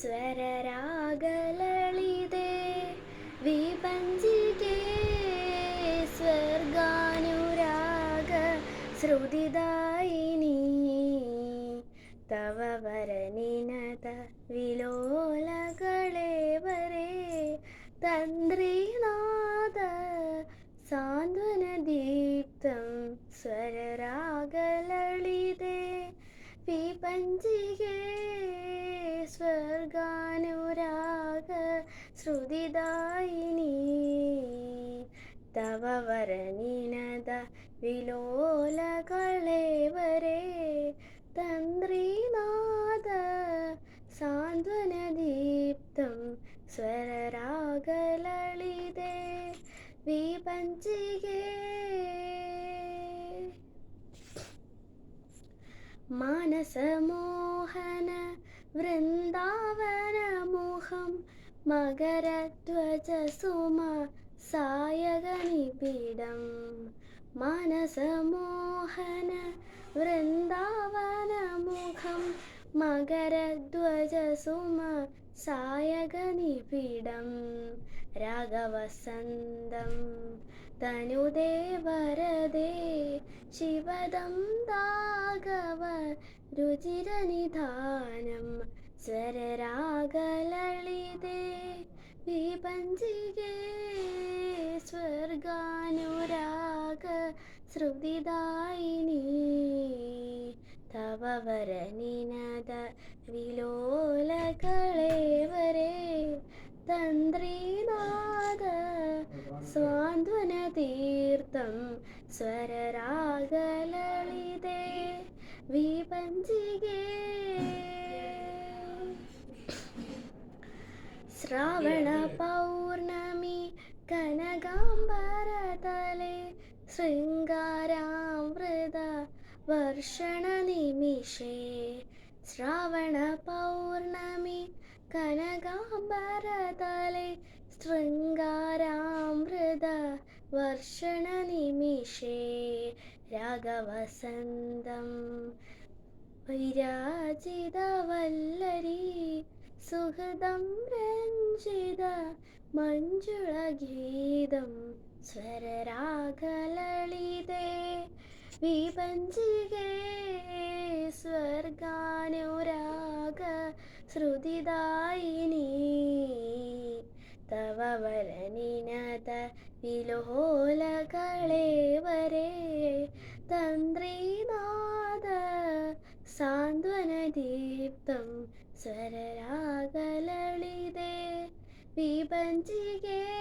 സ്വരരാഗലളിതേ വിപഞ്ചികേ സ്വർഗാനുരാഗ ശ്രുതിദായിനി തവ വരനിനത വിലോലകളേവരേ തന്ത്രീനാഥ സാന്ത്വനദീപ്തം സ്വരരാഗലളിതേ വിപഞ്ചികേ സ്വർഗാനുരാഗ ശ്രുതിദായിനി തവ വരനിനത വിലോലകളേവരെ തന്ത്രീനാഥ സാന്ത്വനദീപ്തം സ്വരരാഗലളിതേ വിപഞ്ചികേ. മാനസമോഹന വൃന്ദാവനമുഖം മകരധ്വജസുമ സായകനിബിഡം. മനസമോഹന വൃന്ദാവനമുഖം മകരധ്വജസുമ സായകനിബിഡം. രാഗവസന്തം തനുദേ ശിവദം രാഘവ രുചിരനിധാനം സ്വരരാഗലളിതേ വിപഞ്ചികേ സ്വർഗാനുരാഗ ശ്രുതിദായിനി തവ വരനിനത വിലോലകളെ വരെ തന്ത്രീനാഥ സ്വാന്ത്വനതീർത്ഥം സ്വരരാഗലളിതേ വിപഞ്ചികേ ശ്രാവണ പൗർണമി കനകാംബരതലെ ശൃംഗാരാമൃത വർഷണ നിമിഷേ ശ്രാവണ പൗർണമി കനകാംബരതലെ ശൃംഗാരാമൃത വർഷണ നിമിഷേ രാഗവസന്തം വൈരാജിതവല്ലരി സുഹൃദം രഞ്ജിത മഞ്ജുളഗീതം സ്വരരാഗലളിതേ. വിപഞ്ചികേ സ്വർഗാനുരാഗ ശ്രുതിദായിനി തവ വരനിനത വിലോലകളേ വരെ. തന്ത്രീനാഥ സാന്ത്വനദീപ്തം സ്വരരാഗലളിതേ വിപഞ്ചികേ